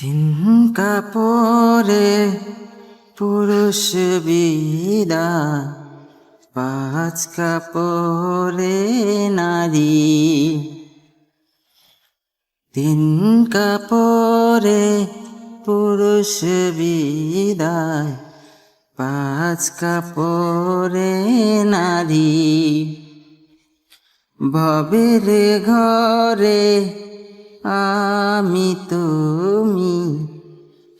তিন কাপড়ে পুরুষ বিদায় পাঁচ কাপড়ে নারী। তিন কাপড়ে পুরুষ বিদায় পাঁচ কাপড়ে নারী। ভবের ঘরে আমি তুমি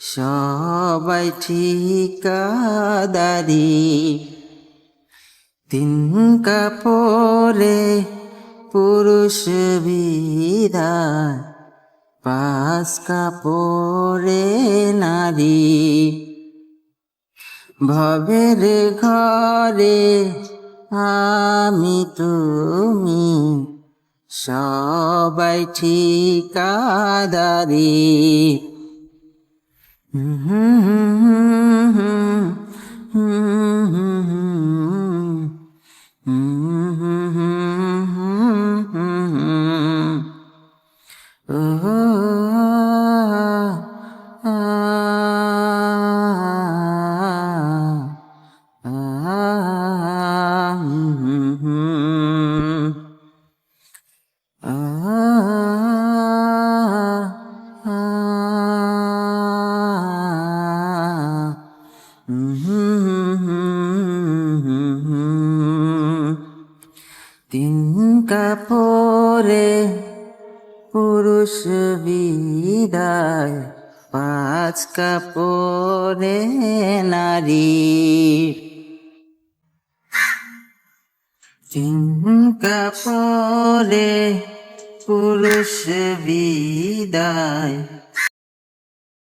সবাই ঠিকাদারি। তিন কাপড়ে পুরুষ বিদায় পাঁচ কাপড়ে নারী। ভবের ঘরে আমি তুমি সবাই ঠিকাদারি। তিন কাপড়ে পুরুষ বিদায় পাঁচ কাপড়ে নারী তিন কাপড়ে পুরুষ বিদায়